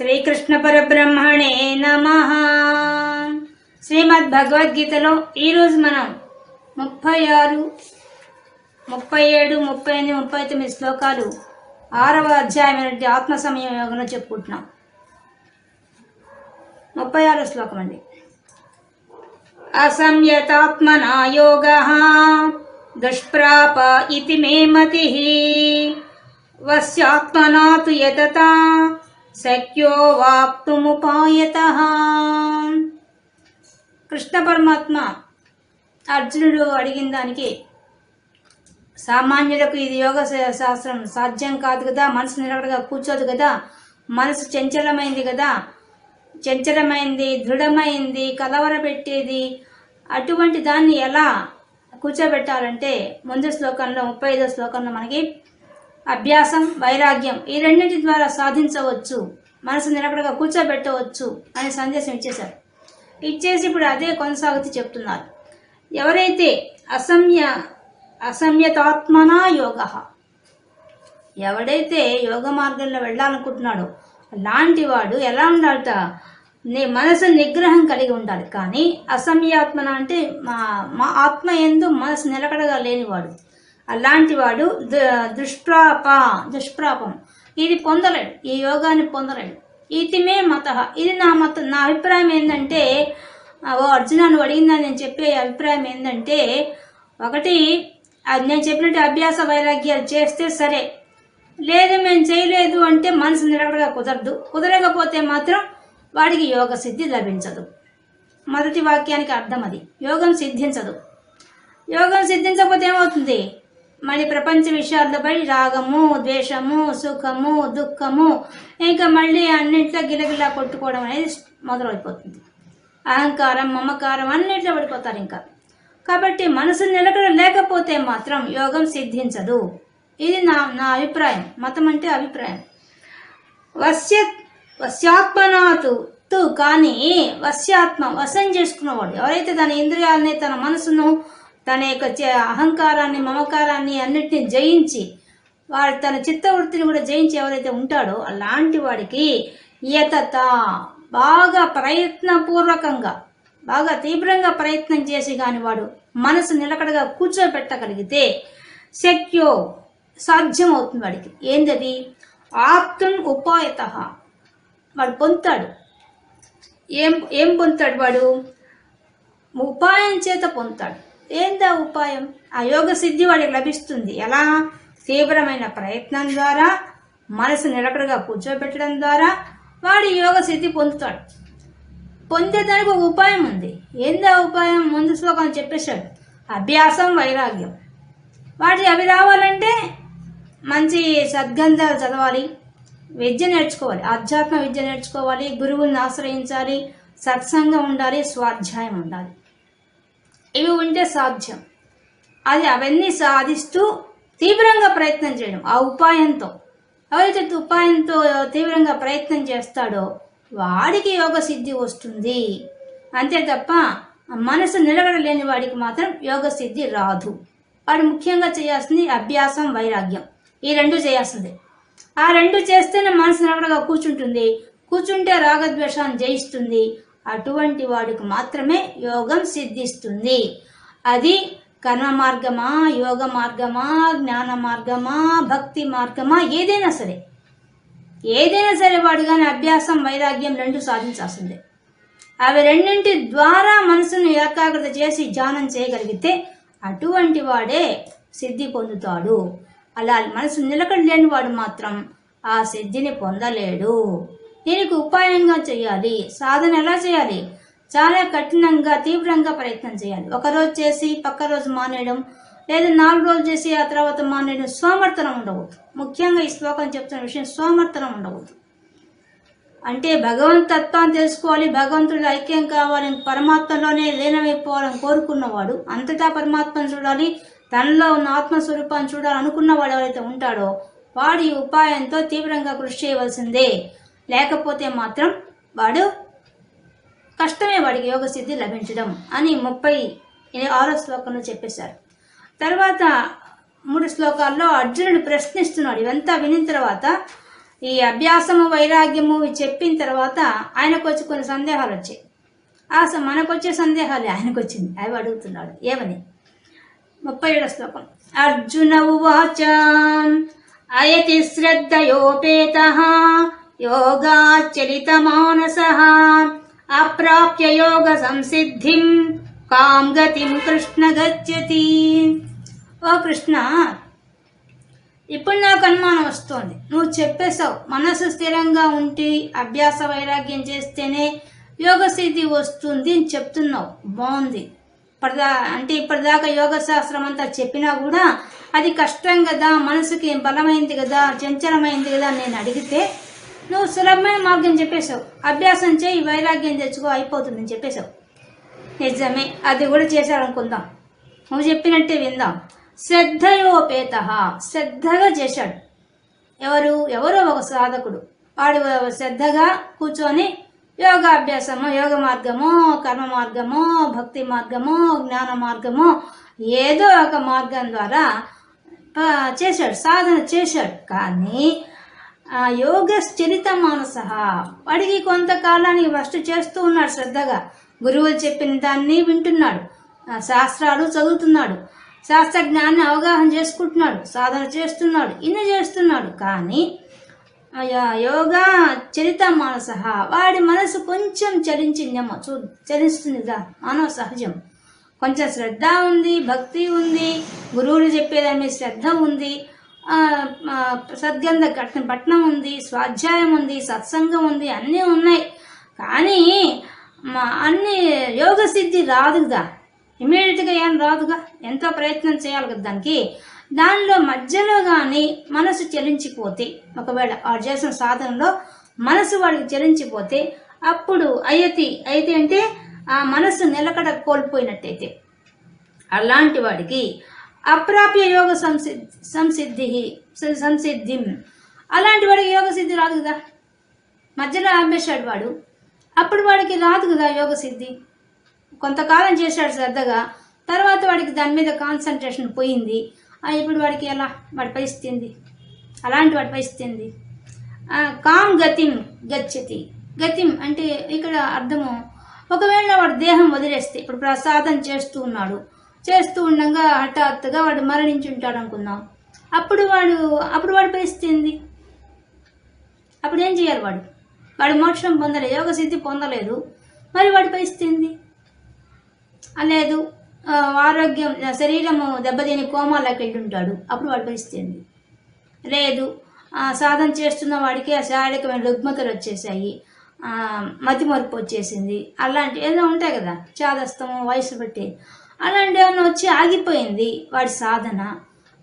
శ్రీకృష్ణ పరబ్రహ్మణే నమ. శ్రీమద్ భగవద్గీతలో ఈరోజు మనం ముప్పై ఆరు ముప్పై ఏడు ముప్పై ఎనిమిది ముప్పై తొమ్మిది శ్లోకాలు ఆరవ అధ్యాయమైనటువంటి ఆత్మ సమయం యోగంలో చెప్పుకుంటున్నాం. ముప్పై ఆరో శ్లోకం అండి. అసంయతాత్మనా యోగ దుష్ప్రాప ఇది మే మతి. వస్యాత్మనా యతతా శక్యో వాప్తుముపాయత కృష్ణ పరమాత్మ అర్జునుడు అడిగిన దానికి సామాన్యులకు ఇది యోగ శా- శాస్త్రం సాధ్యం కాదు కదా మనసు నిలబడగా కూర్చోదు కదా మనసు చంచలమైంది కదా చంచలమైంది దృఢమైంది కలవరపెట్టేది అటువంటి దాన్ని ఎలా కూర్చోబెట్టాలంటే ముందు శ్లోకంలో ముప్పై ఐదో శ్లోకంలో మనకి అభ్యాసం వైరాగ్యం ఈ రెండింటి ద్వారా సాధించవచ్చు మనసు నిలకడగా కూర్చోబెట్టవచ్చు అనే సందేశం ఇచ్చేశారు. ఇచ్చేసి ఇప్పుడు అదే కొనసాగుతూ చెప్తున్నారు. ఎవరైతే అసమ్య అసమ్యతాత్మనా యోగ ఎవడైతే యోగ మార్గంలో వెళ్ళాలనుకుంటున్నాడో అలాంటి వాడు ఎలా ఉండాలట? నీ మనసు నిగ్రహం కలిగి ఉండాలి. కానీ అసమ్యాత్మన అంటే మా మా ఆత్మ ఎందు మనసు నిలకడగా లేనివాడు. అలాంటి వాడు దు- దుష్ప్రాప దుష్ప్రాపం. ఇది పొందలేడు. ఈ యోగాన్ని పొందలేడు. ఇతిమే మత. ఇది నా మత నా అభిప్రాయం ఏంటంటే ఓ అర్జున నువ్వు అడిగిందని నేను చెప్పే అభిప్రాయం ఏంటంటే ఒకటి అది నేను చెప్పినట్టు అభ్యాస వైరాగ్యాలు చేస్తే సరే. లేదు మేము చేయలేదు అంటే మనసు నిలకడగా కుదరదు. కుదరకపోతే మాత్రం వాడికి యోగ సిద్ధి లభించదు. మొదటి వాక్యానికి అర్థం అది. యోగం సిద్ధించదు. యోగం సిద్ధించకపోతే ఏమవుతుంది? మళ్ళీ ప్రపంచ విషయాలపై రాగము ద్వేషము సుఖము దుఃఖము ఇంకా మళ్ళీ అన్నింటిలో గిలగిలా కొట్టుకోవడం అనేది మొదలైపోతుంది. అహంకారం మమకారం అన్నింటిలో పడిపోతారు ఇంకా. కాబట్టి మనసు నిలకడ లేకపోతే మాత్రం యోగం సిద్ధించదు. ఇది నా నా అభిప్రాయం. మతం అంటే అభిప్రాయం. వశ్య వశ్యాత్మనాతు తు కానీ వశ్యాత్మ వశం చేసుకున్నవాడు ఎవరైతే తన ఇంద్రియాలని తన మనసును తన యొక్క చే- అహంకారాన్ని మమకారాన్ని అన్నిటిని జయించి వాడు తన చిత్తవృత్తిని కూడా జయించి ఎవరైతే ఉంటాడో అలాంటి వాడికి యతత బాగా ప్రయత్నపూర్వకంగా బాగా తీవ్రంగా ప్రయత్నం చేసి కాని వాడు మనసు నిలకడగా కూర్చోబెట్టగలిగితే శక్యో సాధ్యమవుతుంది వాడికి. ఏందది? ఆప్తున్ ఉపాయత. వాడు పొందుతాడు. ఏం ఏం పొందుతాడు వాడు? ఉపాయం చేత పొందుతాడు. ఏందా ఉపాయం? ఆ యోగ సిద్ధి వాడికి లభిస్తుంది. ఎలా? తీవ్రమైన ప్రయత్నం ద్వారా మనసు నిలకడగా కూర్చోబెట్టడం ద్వారా వాడి యోగ సిద్ధి పొందుతాడు. పొందేదానికి ఒక ఉపాయం ఉంది. ఏందా ఉపాయం? ముందు శ్లోకం చెప్పేశాడు. అభ్యాసం వైరాగ్యం. వాటి అవి రావాలంటే మంచి సద్గంధాలు చదవాలి. విద్య నేర్చుకోవాలి. ఆధ్యాత్మ విద్య నేర్చుకోవాలి. గురువుని ఆశ్రయించాలి. సత్సంగం ఉండాలి. స్వాధ్యాయం ఉండాలి. ఇవి ఉంటే సాధ్యం. అది అవన్నీ సాధిస్తూ తీవ్రంగా ప్రయత్నం చేయడం. ఆ ఉపాయంతో. ఎవరైతే ఉపాయంతో తీవ్రంగా ప్రయత్నం చేస్తాడో వాడికి యోగ సిద్ధి వస్తుంది. అంతే తప్ప మనసు నిలబడలేని వాడికి మాత్రం యోగ సిద్ధి రాదు. వాడు ముఖ్యంగా చేయాల్సింది అభ్యాసం వైరాగ్యం. ఈ రెండు చేయాల్సిందే. ఆ రెండు చేస్తేనే మనసు నిలబడగా కూర్చుంటుంది. కూర్చుంటే రాగద్వేషాన్ని జయిస్తుంది. అటువంటి వాడికి మాత్రమే యోగం సిద్ధిస్తుంది. అది కర్మ మార్గమా యోగ మార్గమా జ్ఞాన మార్గమా భక్తి మార్గమా ఏదైనా సరే. ఏదైనా సరే వాడు కానీ అభ్యాసం వైరాగ్యం రెండు సాధించాల్సిందే. అవి రెండింటి ద్వారా మనసును ఏకాగ్రత చేసి ధ్యానం చేయగలిగితే అటువంటి వాడే సిద్ధి పొందుతాడు. అలా మనసు నిలకడ లేని వాడు మాత్రం ఆ సిద్ధిని పొందలేడు. దీనికి ఉపాయంగా చేయాలి. సాధన ఎలా చేయాలి? చాలా కఠినంగా తీవ్రంగా ప్రయత్నం చేయాలి. ఒక రోజు చేసి పక్క రోజు మానేయడం లేదా నాలుగు రోజులు చేసి ఆ తర్వాత మానేయడం సోమర్థనం ఉండవద్దు ముఖ్యంగా ఈ శ్లోకం చెప్తున్న విషయం సోమర్థనం ఉండవద్దు అంటే భగవంత్ తత్వాన్ని తెలుసుకోవాలి భగవంతుడు ఐక్యం కావాలి పరమాత్మలోనే లీనమైపోవాలని కోరుకున్నవాడు అంతటా పరమాత్మను చూడాలి తనలో ఉన్న ఆత్మస్వరూపాన్ని చూడాలనుకున్నవాడు ఎవరైతే ఉంటాడో వాడి ఉపాయంతో తీవ్రంగా కృషి చేయవలసిందే. లేకపోతే మాత్రం వాడు కష్టమే వాడికి యోగ సిద్ధి లభించడం అని ముప్పై ఆరో శ్లోకంలో చెప్పేశారు. తర్వాత మూడు శ్లోకాల్లో అర్జునుడు ప్రశ్నిస్తున్నాడు. ఇవంతా వినిన తర్వాత ఈ అభ్యాసము వైరాగ్యము ఇవి చెప్పిన తర్వాత ఆయనకు వచ్చి కొన్ని సందేహాలు వచ్చాయి. ఆ మనకు వచ్చే సందేహాలు ఆయనకు వచ్చింది అవి అడుగుతున్నాడు. ఏమని? ముప్పై ఏడో శ్లోకం. అర్జున ఉవాచ అయతి శ్రద్ధయోపేత యోగాచలిత మానస అప్రాప్య యోగ సంసిద్ధిం కాం గతిం కృష్ణ గచ్చతి ఓ కృష్ణ ఇప్పుడు నాకు అనుమానం వస్తోంది. నువ్వు చెప్పేశావు మనసు స్థిరంగా ఉండి అభ్యాస వైరాగ్యం చేస్తేనే యోగ సిద్ధి వస్తుంది అని చెప్తున్నావు. బాగుంది. ఇప్పటిదా అంటే ఇప్పటిదాకా యోగ శాస్త్రం అంతా చెప్పినా కూడా అది కష్టం కదా మనసుకి బలమైంది కదా చంచలమైంది కదా నేను అడిగితే నువ్వు సులభమైన మార్గం చెప్పేశావు. అభ్యాసం చేయి వైరాగ్యం తెచ్చుకో అయిపోతుందని చెప్పేశావు. నిజమే అది కూడా చేశాడనుకుందాం. నువ్వు చెప్పినట్టే విందాం. శ్రద్ధయోపేత శ్రద్ధగా చేశాడు. ఎవరు? ఎవరో ఒక సాధకుడు. వాడు శ్రద్ధగా కూర్చొని యోగాభ్యాసము యోగ మార్గము కర్మ మార్గము భక్తి మార్గము జ్ఞాన మార్గము ఏదో ఒక మార్గం ద్వారా చేశాడు సాధన చేశాడు. కానీ ఆ యోగ మానస. వాడికి కొంతకాలానికి ఫస్ట్ చేస్తూ ఉన్నాడు శ్రద్ధగా. గురువులు చెప్పిన దాన్ని వింటున్నాడు. శాస్త్రాలు చదువుతున్నాడు. శాస్త్ర జ్ఞాన్ని అవగాహన చేసుకుంటున్నాడు. సాధన చేస్తున్నాడు. ఇన్ని చేస్తున్నాడు. కానీ యోగా చరిత మానస. వాడి మనసు కొంచెం చలించిందేమో చూ చలిస్తుందిగా మానవ సహజం. కొంచెం శ్రద్ధ ఉంది భక్తి ఉంది గురువులు చెప్పేదాని మీద శ్రద్ధ ఉంది. సద్గంధ పట్నం ఉంది స్వాధ్యాయం ఉంది సత్సంగం ఉంది అన్నీ ఉన్నాయి. కానీ మా అన్ని యోగ సిద్ధి రాదు కదా ఇమీడియట్గా ఏం రాదుగా? ఎంతో ప్రయత్నం చేయాలి కదా దానికి. దానిలో మధ్యలో కానీ మనసు చలించిపోతే ఒకవేళ వాడు చేసిన సాధనలో మనసు వాడికి చలించిపోతే అప్పుడు అయతి అయితే అంటే ఆ మనసు నిలకడ కోల్పోయినట్టయితే అలాంటి వాడికి అప్రాప్య యోగ సంసిద్ధి సంసిద్ధి సంసిద్ధి. అలాంటి వాడికి యోగ సిద్ధి రాదు కదా? మధ్యలో ఆపేశాడు వాడు. అప్పుడు వాడికి రాదు కదా యోగ సిద్ధి? కొంతకాలం చేశాడు శ్రద్ధగా. తర్వాత వాడికి దాని మీద కాన్సన్ట్రేషన్ పోయింది. ఇప్పుడు వాడికి ఎలా? వాడి పరిస్థితి అలాంటి వాడి పరిస్థితి కామ్ గతిం గచ్చతి. గతిం అంటే ఇక్కడ అర్థము ఒకవేళ వాడు దేహం వదిలేస్తే ఇప్పుడు ప్రసాదం చేస్తూ ఉన్నాడు. చేస్తూ ఉండగా హఠాత్తుగా వాడు మరణించి ఉంటాడు అనుకుందాం. అప్పుడు వాడు అప్పుడు వాడు పరిస్థితి అప్పుడు ఏం చేయాలి వాడు? వాడు మోక్షం పొందలేదు యోగ సిద్ధి పొందలేదు. మరి వాడి పరిస్థితి లేదు. ఆరోగ్యం శరీరము దెబ్బతిని కోమాలోకి వెళ్ళి ఉంటాడు అప్పుడు వాడి పరిస్థితి లేదు. సాధన చేస్తున్న వాడికి ఆ శారీరకమైన రుగ్మతలు వచ్చేసాయి మతిమరుపు వచ్చేసింది. అలాంటి ఏదో ఉంటాయి కదా చాదస్తము వయసు బట్టి. అలాంటి ఏమైనా వచ్చి ఆగిపోయింది వాడి సాధన.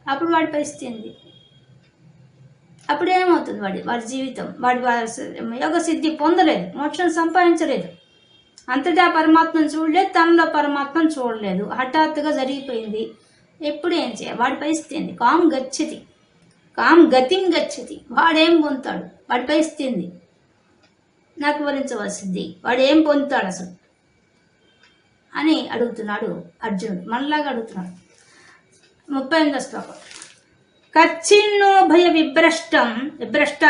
అప్పుడు వాడి పరిస్థితి ఏంది? అప్పుడు ఏమవుతుంది వాడి వాడి జీవితం? వాడి యోగ సిద్ధి పొందలేదు మోక్షం సంపాదించలేదు. అంతటా పరమాత్మను చూడలేదు తనలో పరమాత్మను చూడలేదు. హఠాత్తుగా జరిగిపోయింది. ఎప్పుడు ఏం చేయాలి? వాడి పరిస్థితి ఏంది? కాం గచ్చతి. కామ్ గతిం గచ్చతి. వాడేం పొందుతాడు? వాడి పరిస్థితి ఏంది? నాకు వివరించవలసింది. వాడు ఏం పొందుతాడు అసలు? అని అడుగుతున్నాడు అర్జునుడు. మనలాగా అడుగుతున్నాడు. ముప్పై ఎనిమిదో శ్లోకం. కచ్చిన్నో భయ విభ్రష్టం విభ్రష్ట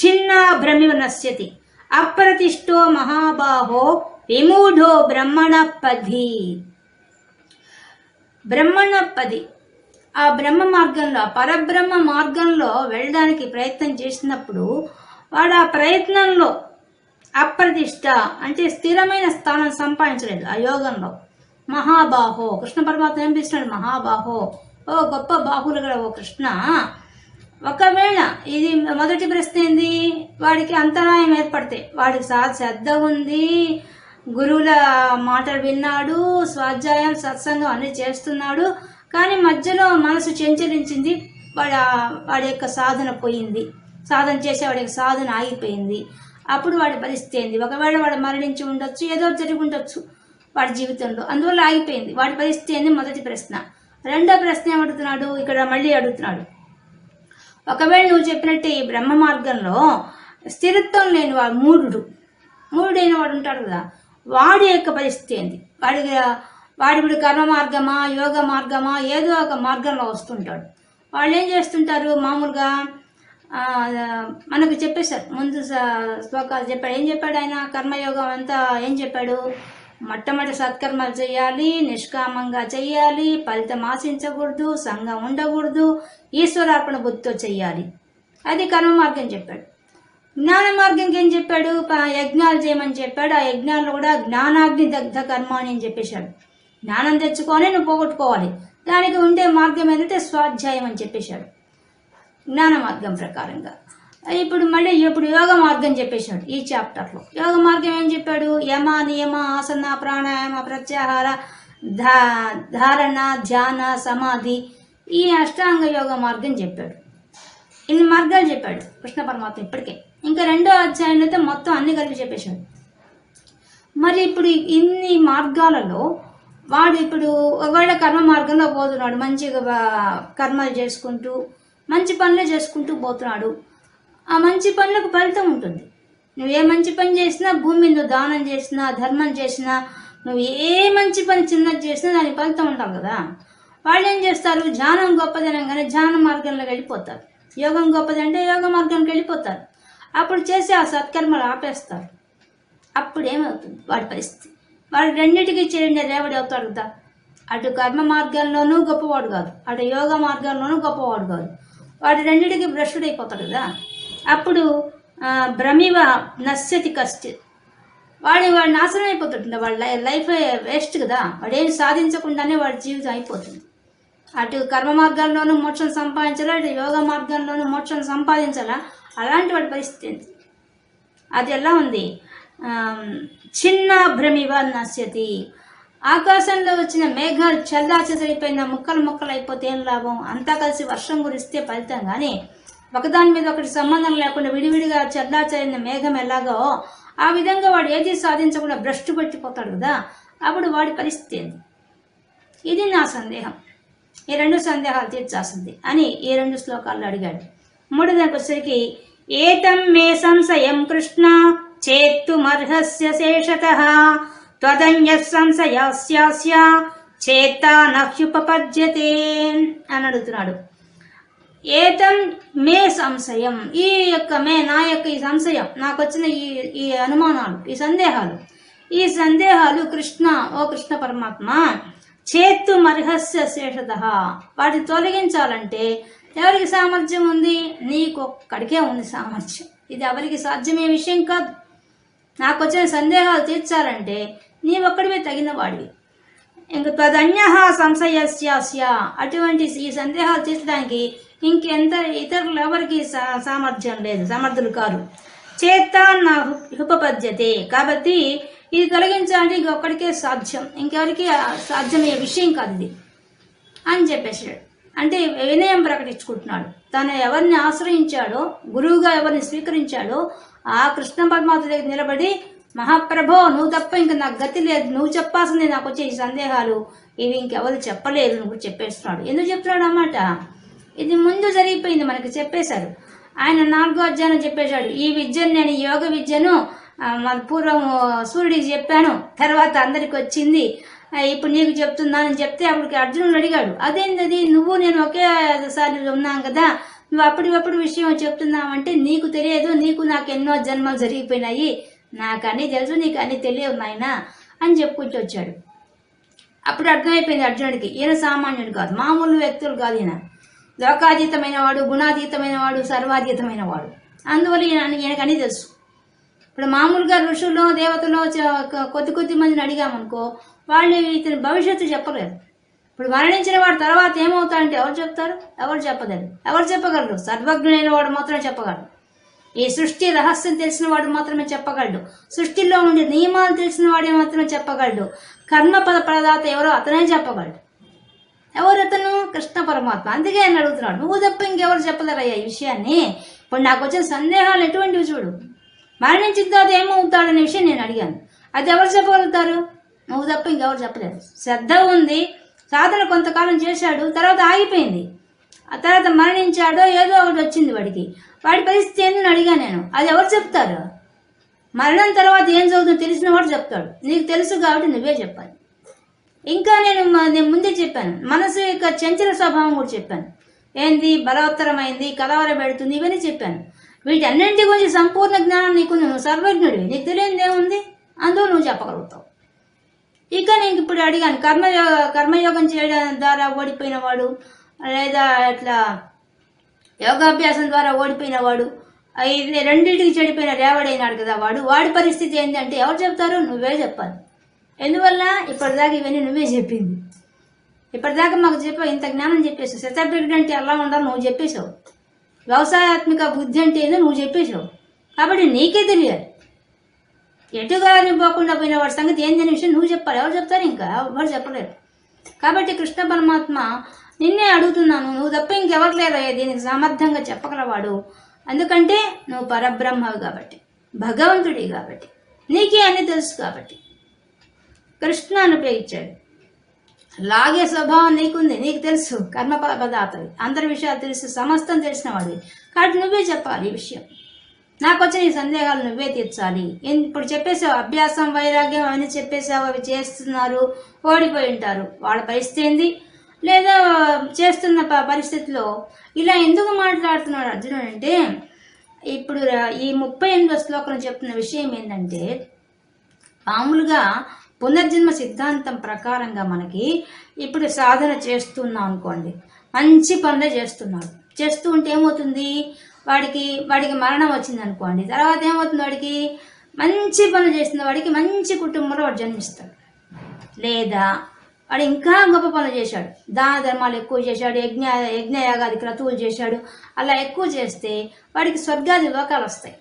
చిన్నా భ్రమివ నశ్యతి. అప్రతిష్టో మహాబాహో విమూఢో బ్రహ్మణ పది బ్రహ్మణ పది ఆ బ్రహ్మ మార్గంలో పరబ్రహ్మ మార్గంలో వెళ్ళడానికి ప్రయత్నం చేసినప్పుడు వాడు ఆ ప్రయత్నంలో అప్రతిష్ట అంటే స్థిరమైన స్థానం సంపాదించలేదు ఆ యోగంలో. మహాబాహో. కృష్ణ పరమాత్మ ఏం పిలుస్తున్నాడు? మహాబాహో. ఓ గొప్ప బాహులు గల ఓ కృష్ణ. ఒకవేళ ఇది మొదటి ప్రశ్న ఏంది? వాడికి అంతరాయం ఏర్పడితే వాడికి సా శ్రద్ధ ఉంది. గురువుల మాటలు విన్నాడు స్వాధ్యాయం సత్సంగం అన్ని చేస్తున్నాడు. కానీ మధ్యలో మనసు చెంచరించింది వాడి వాడి యొక్క సాధన పోయింది. సాధన చేసే వాడి యొక్క సాధన ఆగిపోయింది. అప్పుడు వాడి పరిస్థితి ఏంది? ఒకవేళ వాడు మరణించి ఉండొచ్చు ఏదో జరిగి ఉండొచ్చు వాడి జీవితంలో. అందువల్ల ఆగిపోయింది. వాడి పరిస్థితి ఏంది? మొదటి ప్రశ్న. రెండో ప్రశ్న ఏమడుగుతున్నాడు? ఇక్కడ మళ్ళీ అడుగుతున్నాడు. ఒకవేళ నువ్వు చెప్పినట్టు ఈ బ్రహ్మ మార్గంలో స్థిరత్వం లేని వాడు మూఢుడు. మూఢుడైన వాడు ఉంటాడు కదా. వాడి యొక్క పరిస్థితి ఏంది? వాడి వాడి ఇప్పుడు కర్మ మార్గమా యోగ మార్గమా ఏదో ఒక మార్గంలో వస్తుంటాడు. వాళ్ళు ఏం చేస్తుంటారు? మామూలుగా మనకు చెప్పేశారు. ముందు శ్లోకాలు చెప్పాడు. ఏం చెప్పాడు ఆయన? కర్మయోగం అంతా ఏం చెప్పాడు? మొట్టమొదటి సత్కర్మలు చేయాలి నిష్కామంగా చేయాలి ఫలితం ఆశించకూడదు సంఘం ఉండకూడదు ఈశ్వరార్పణ బుద్ధితో చేయాలి. అది కర్మ మార్గం చెప్పాడు. జ్ఞాన మార్గంకి ఏం చెప్పాడు? ప- యజ్ఞాలు చేయమని చెప్పాడు. ఆ యజ్ఞాలు కూడా జ్ఞానాగ్ని దగ్ధ కర్మ అని చెప్పేశాడు. జ్ఞానం తెచ్చుకొని నువ్వు పోగొట్టుకోవాలి. దానికి ఉండే మార్గం ఏంటంటే స్వాధ్యాయం అని చెప్పేశాడు. జ్ఞాన మార్గం ప్రకారంగా. ఇప్పుడు మళ్ళీ ఇప్పుడు యోగ మార్గం చెప్పేశాడు ఈ చాప్టర్లో. యోగ మార్గం ఏం చెప్పాడు? యమ నియమ ఆసన ప్రాణాయామ ప్రత్యాహార ధా ధారణ ధ్యాన సమాధి ఈ అష్టాంగ యోగ మార్గం చెప్పాడు. ఇన్ని మార్గాలు చెప్పాడు కృష్ణ పరమాత్మ ఇప్పటికే. ఇంకా రెండో అధ్యాయంలో అయితే మొత్తం అన్ని కలిపి చెప్పేశాడు. మరి ఇప్పుడు ఇన్ని మార్గాలలో వాడు ఇప్పుడు ఒకవేళ కర్మ మార్గంలో పోతున్నాడు మంచిగా కర్మలు చేసుకుంటూ మంచి పనులే చేసుకుంటూ పోతున్నాడు. ఆ మంచి పనులకు ఫలితం ఉంటుంది. నువ్వు ఏ మంచి పని చేసినా భూమి మీద నువ్వు దానం చేసినా ధర్మం చేసినా నువ్వు ఏ మంచి పని చిన్నది చేసినా దానికి ఫలితం ఉంటాం కదా. వాళ్ళు ఏం చేస్తారు? ధ్యానం గొప్పదనంగానే ధ్యాన మార్గంలోకి వెళ్ళిపోతారు. యోగం గొప్పది అంటే యోగ మార్గానికి వెళ్ళిపోతారు. అప్పుడు చేసి ఆ సత్కర్మలు ఆపేస్తారు. అప్పుడు ఏమవుతుంది? వాడి పరిస్థితి. వాడు రెండింటికి చేయండి రేవడి అవుతాడు కదా. అటు కర్మ మార్గంలోనూ గొప్పవాడు కాదు. అటు యోగ మార్గంలోనూ గొప్పవాడు కాదు. వాటి రెండింటికి భ్రష్టుడు అయిపోతాడు కదా. అప్పుడు భ్రమివ నశ్యతి కష్ట వాడి వాడు నాశనం అయిపోతుంటుంది వాడి లై- లైఫ్ వేస్ట్ కదా. వాడు ఏం సాధించకుండానే వాడి జీవితం అయిపోతుంది. అటు కర్మ మార్గాల్లోనూ మోక్షం సంపాదించాలా అటు యోగ మార్గంలోనూ మోక్షం సంపాదించాలా? అలాంటి వాడి పరిస్థితి ఏంటి అది ఎలా ఉంది? చిన్న భ్రమివ నశ్యతి. ఆకాశంలో వచ్చిన మేఘాలు చల్లాచెదరిపోయిన ముక్కలు ముక్కలు అయిపోతే ఏం లాభం? అంతా కలిసి వర్షం కురిస్తే ఫలితం కానీ ఒకదాని మీద ఒకటి సంబంధం లేకుండా విడివిడిగా చల్లాచరిన మేఘం ఎలాగో ఆ విధంగా వాడు ఏది సాధించకుండా భ్రష్టు పట్టిపోతాడు కదా? అప్పుడు వాడి పరిస్థితి ఏంది? ఇది నా సందేహం. ఈ రెండు సందేహాలు తీర్చాల్సింది అని ఈ రెండు శ్లోకాల్లో అడిగాడు. మూడు దానికి వచ్చేసరికి ఏతం మే సంశయం కృష్ణ? చేత్తుమర్హస్య శేషత. త్వదన్య సంశయాస్యాస్య చేత నహ్యుపపద్యతే అని అడుగుతున్నాడు. ఏతం మే సంశయం. ఈ యొక్క మే నా యొక్క ఈ సంశయం నాకు వచ్చిన ఈ ఈ అనుమానాలు ఈ సందేహాలు. ఈ సందేహాలు కృష్ణ ఓ కృష్ణ పరమాత్మ చేత్తు మర్హస్య శేషత. వాటిని తొలగించాలంటే ఎవరికి సామర్థ్యం ఉంది? నీకు ఒక్కడికే ఉంది సామర్థ్యం. ఇది ఎవరికి సాధ్యమే విషయం కాదు. నాకు వచ్చిన సందేహాలు తీర్చాలంటే నీ ఒక్కడివే తగిన వాడివి ఇంక తదన్య సంశయస్యాస్య అటువంటి ఈ సందేహాలు తీర్చడానికి ఇంకెంత ఇతరులు ఎవరికి సా- సామర్థ్యం లేదు సమర్థులు కారు. చేత నా ఉపపద్యతే కాబట్టి ఇది తొలగించాలంటే ఇంక ఒక్కడికే సాధ్యం. ఇంకెవరికి సాధ్యమయ్యే విషయం కాదు ఇది. అని చెప్పేసాడు అంటే వినయం ప్రకటించుకుంటున్నాడు. తను ఎవరిని ఆశ్రయించాడో గురువుగా ఎవరిని స్వీకరించాడో ఆ కృష్ణ పరమాత్మ దగ్గర నిలబడి మహాప్రభో నువ్వు తప్ప ఇంక నాకు గతి లేదు. నువ్వు చెప్పాల్సింది నాకు వచ్చే ఈ సందేహాలు. ఇవి ఇంకెవరు చెప్పలేదు. నువ్వు చెప్పేస్తున్నాడు. ఎందుకు చెప్తున్నాడు అన్నమాట? ఇది ముందు జరిగిపోయింది. మనకి చెప్పేశారు. ఆయన నాలుగో అధ్యాయం చెప్పేశాడు. ఈ విద్యను నేను యోగ విద్యను మన పూర్వం సూర్యుడికి చెప్పాను. తర్వాత అందరికి వచ్చింది. ఇప్పుడు నీకు చెప్తున్నానని చెప్తే అప్పటికి అర్జునుడు అడిగాడు. అదేంటది నువ్వు నేను ఒకేసారి ఉన్నాం కదా. నువ్వు అప్పటికప్పుడు విషయం చెప్తున్నావంటే నీకు తెలియదు. నీకు నాకు ఎన్నో జన్మలు జరిగిపోయినాయి. నాకు తెలుసు నీకు అన్నీ తెలియవు నాయనా అని చెప్పుకుంటూ వచ్చాడు. అప్పుడు అర్థమైపోయింది అర్జునుడికి ఈయన సామాన్యుడు కాదు మామూలు వ్యక్తులు కాదు ఈయన. లోకాతీతమైన వాడు గుణాతీతమైన వాడు సర్వాతీతమైన వాడు అందువల్ల ఈయన ఈయనకన్నీ తెలుసు. ఇప్పుడు మామూలుగా ఋషులు దేవతలో కొద్ది కొద్ది మందిని అడిగామనుకో వాళ్ళు ఇతని భవిష్యత్తు చెప్పలేరు ఇప్పుడు మరణించిన వాడు తర్వాత ఏమవుతాడంటే ఎవరు చెప్తారు? ఎవరు చెప్పలేరు ఎవరు చెప్పగలరు? సర్వజ్ఞుడైన వాడు మాత్రమే చెప్పగలరు ఈ సృష్టి రహస్యం తెలిసిన వాడు మాత్రమే చెప్పగలడు. సృష్టిలో ఉండే నియమాలు తెలిసిన వాడే మాత్రమే చెప్పగలడు. కర్మ పద ప్రదాత ఎవరో అతనే చెప్పగలడు. ఎవరు అతను? కృష్ణ పరమాత్మ. అందుకే ఆయన అడుగుతున్నాడు. నువ్వు తప్ప ఇంకెవరు చెప్పలేరయ్యా ఈ విషయాన్ని? ఇప్పుడు నాకు వచ్చిన సందేహాలు ఎటువంటివి చూడు. మరణించిన తర్వాత ఏమవుతాడనే విషయం నేను అడిగాను. అది ఎవరు చెప్పగలుగుతారు? నువ్వు తప్ప ఇంకెవరు చెప్పలేరు. శ్రద్ధ ఉంది. సాధన కొంతకాలం చేశాడు. తర్వాత ఆగిపోయింది. ఆ తర్వాత మరణించాడో ఏదో ఒకటి వచ్చింది వాడికి. వాడి పరిస్థితి ఏంటని అడిగా నేను. అది ఎవరు చెప్తారు? మరణం తర్వాత ఏం చదువుతుందో తెలిసిన వాడు చెప్తాడు. నీకు తెలుసు కాబట్టి నువ్వే చెప్పాలి. ఇంకా నేను నేను ముందే చెప్పాను. మనసు యొక్క చంచల స్వభావం కూడా చెప్పాను. ఏంది? బలవత్తరమైంది కలవర పెడుతుంది ఇవన్నీ చెప్పాను. వీటన్నింటి గురించి సంపూర్ణ జ్ఞానం నీకు నువ్వు సర్వజ్ఞుడివి. నీకు తెలియనిది ఏముంది? అందులో నువ్వు చెప్పగలుగుతావు. ఇక నేను ఇప్పుడు అడిగాను. కర్మయోగ కర్మయోగం చేయడం ద్వారా ఓడిపోయిన వాడు లేదా ఇట్లా యోగాభ్యాసం ద్వారా ఓడిపోయిన వాడు ఇది రెండింటికి చెడిపోయిన రేవడైనాడు కదా వాడు. వాడి పరిస్థితి ఏంటంటే ఎవరు చెప్తారు నువ్వే చెప్పాలి. ఎందువల్ల? ఇప్పటిదాకా ఇవన్నీ నువ్వే చెప్పింది. ఇప్పటిదాకా మాకు చెప్పావు ఇంత జ్ఞానం చెప్పేసావు శతభిడ్డ అంటే ఎలా ఉండాలో నువ్వు చెప్పేశావు. వ్యవసాయాత్మక బుద్ధి అంటే ఏందో నువ్వు చెప్పేశావు. కాబట్టి నీకే తెలియాలి. ఎటుగాని పోకుండా పోయిన వాడి సంగతి ఏందనే విషయం నువ్వు చెప్పాలి. ఎవరు చెప్తారు ఇంకా? ఎవరు చెప్పలేరు. కాబట్టి కృష్ణ పరమాత్మ నిన్నే అడుగుతున్నాను నువ్వు తప్ప ఇంకెవరు దీనికి సమర్థంగా చెప్పగలవాడు. ఎందుకంటే నువ్వు పరబ్రహ్మవి కాబట్టి భగవంతుడి కాబట్టి నీకే అన్ని తెలుసు కాబట్టి. కృష్ణ అని ఉపయోగించాడు లాగే స్వభావం నీకుంది నీకు తెలుసు కర్మ పదార్థవి అందరి విషయాలు తెలుసు సమస్తం తెలిసిన వాడివి కాబట్టి నువ్వే చెప్పాలి ఈ విషయం. నాకు వచ్చిన ఈ సందేహాలు నువ్వే తీర్చాలి. ఇప్పుడు చెప్పేసావు అభ్యాసం వైరాగ్యం అవన్నీ చెప్పేసావు అవి చేస్తున్నారు ఓడిపోయి ఉంటారు. వాళ్ళ పరిస్థితి ఏంది? లేదా చేస్తున్న ప- పరిస్థితిలో ఇలా ఎందుకు మాట్లాడుతున్నాడు అర్జునుడు అంటే ఇప్పుడు ఈ ముప్పై ఎనిమిదో శ్లోకం చెప్తున్న విషయం ఏంటంటే మామూలుగా పునర్జన్మ సిద్ధాంతం ప్రకారంగా మనకి ఇప్పుడు సాధన చేస్తున్నాం అనుకోండి మంచి పనులే చేస్తున్నాడు. చేస్తూ ఉంటే ఏమవుతుంది? వాడికి వాడికి మరణం వచ్చింది అనుకోండి తర్వాత ఏమవుతుంది వాడికి? మంచి పనులు చేసిన వాడికి మంచి కుటుంబంలో వాడు జన్మిస్తాడు. లేదా వాడు ఇంకా గొప్ప పనులు చేశాడు. దాన ధర్మాలు ఎక్కువ చేశాడు యజ్ఞ యజ్ఞయాగాది క్రతువులు చేశాడు. అలా ఎక్కువ చేస్తే వాడికి స్వర్గాది లోకాలు వస్తాయి.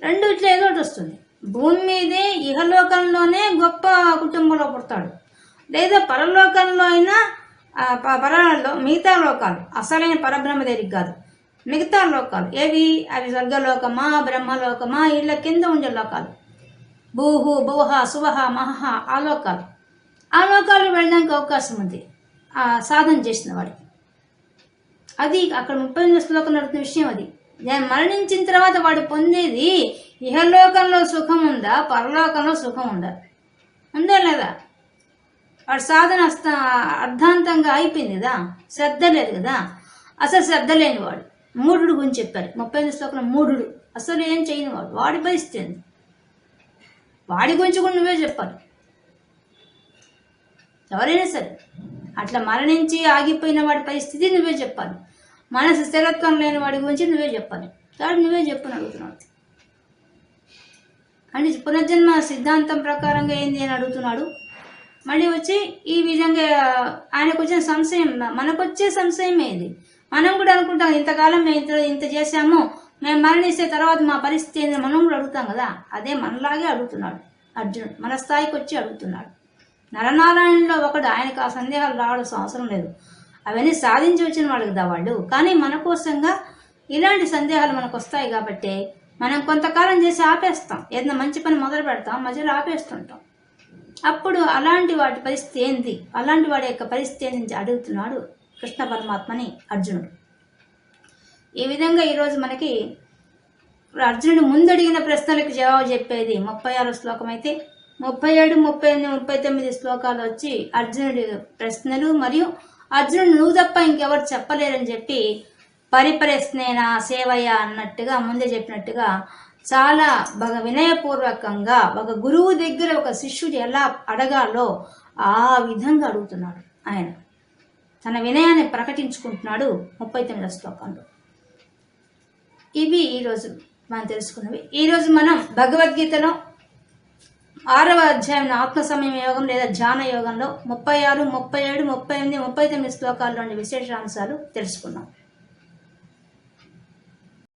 రెండు ఇట్లా ఏదో ఒకటి వస్తుంది. భూమి మీదే ఇహలోకంలోనే గొప్ప కుటుంబంలో పుడతాడు. లేదా పరలోకంలో అయినా ప- పరలో మిగతా లోకాలు. అసలైన పరబ్రహ్మ దగ్గరికి కాదు. మిగతా లోకాలు. ఏవి? అవి స్వర్గలోకమా బ్రహ్మలోకమా ఇళ్ళ కింద ఉండే లోకాలు. భూహు భువహ సువహ మహహ ఆ లోకాలు. ఆ లోకాలు వెళ్ళడానికి అవకాశం ఉంది. ఆ సాధన చేసిన వాడికి. అది అక్కడ ముప్పై ఎనిమిది శ్లోకం నడుతున్న విషయం అది. నేను మరణించిన తర్వాత వాడు పొందేది ఇహలోకంలో సుఖం ఉందా పరలోకంలో సుఖం ఉందా? ఉందా లేదా? వాడు సాధన అస్త- అర్థాంతంగా అయిపోయింది కదా శ్రద్ధ లేదు కదా? అసలు శ్రద్ధ లేనివాడు మూఢుడు గురించి చెప్పారు. ముప్పై ఎనిమిది శ్లోకంలో మూఢుడు. అసలు ఏం చేయని వాడు? వాడి పరిస్థితి వాడి గురించి కూడా నువ్వే చెప్పాలి. ఎవరైనా సరే అట్లా మరణించి ఆగిపోయిన వాడి పరిస్థితి నువ్వే చెప్పాలి. మనసు స్థిరత్వం లేని వాడి గురించి నువ్వే చెప్పాలి. కాబట్టి నువ్వే చెప్పని అడుగుతున్నాడు. అంటే పునర్జన్మ సిద్ధాంతం ప్రకారంగా ఏంది అని అడుగుతున్నాడు. మళ్ళీ వచ్చి ఈ విధంగా ఆయనకు వచ్చిన సంశయం మనకు వచ్చే సంశయం ఏంది? మనం కూడా అనుకుంటాం ఇంతకాలం మేము ఇంత ఇంత చేశాము మేము మరణిస్తే తర్వాత మా పరిస్థితి ఏంది మనం కూడా అడుగుతాం కదా? అదే మనలాగే అడుగుతున్నాడు. అర్జునుడు మన స్థాయికి వచ్చి అడుగుతున్నాడు. నరనారాయణలో ఒకడు ఆయనకు ఆ సందేహాలు రావాల్సిన అవసరం లేదు. అవన్నీ సాధించి వచ్చిన వాళ్ళు కదా వాళ్ళు. కానీ మన కోసంగా ఇలాంటి సందేహాలు మనకు వస్తాయి కాబట్టి మనం కొంతకాలం చేసి ఆపేస్తాం. ఏదైనా మంచి పని మొదలు పెడతాం మధ్యలో ఆపేస్తుంటాం. అప్పుడు అలాంటి వాటి పరిస్థితి ఏంది? అలాంటి వాడి యొక్క పరిస్థితి ఏంది అడుగుతున్నాడు కృష్ణ పరమాత్మని అర్జునుడు. ఈ విధంగా ఈరోజు మనకి అర్జునుడు ముందడిగిన ప్రశ్నలకు జవాబు చెప్పేది ముప్పై ఆరు శ్లోకం అయితే ముప్పై ఏడు ముప్పై ఎనిమిది ముప్పై తొమ్మిది శ్లోకాలు వచ్చి అర్జునుడి ప్రశ్నలు మరియు అర్జునుడు నువ్వు తప్ప ఇంకెవరు చెప్పలేరని చెప్పి పరిప్రశ్నేన సేవయ అన్నట్టుగా ముందే చెప్పినట్టుగా చాలా బాగా వినయపూర్వకంగా ఒక గురువు దగ్గర ఒక శిష్యుడు ఎలా అడగాలో ఆ విధంగా అడుగుతున్నాడు ఆయన. తన వినయాన్ని ప్రకటించుకుంటున్నాడు ముప్పై తొమ్మిదో శ్లోకంలో. ఇవి ఈరోజు మనం తెలుసుకున్నవి. ఈరోజు మనం భగవద్గీతలో ఆరవ అధ్యాయం ఆత్మ సమయం యోగం లేదా ధ్యాన యోగంలో ముప్పై ఆరు ముప్పై ఏడు ముప్పై ఎనిమిది ముప్పై తొమ్మిది శ్లోకాల్లోని విశేషాంశాలు తెలుసుకున్నాం.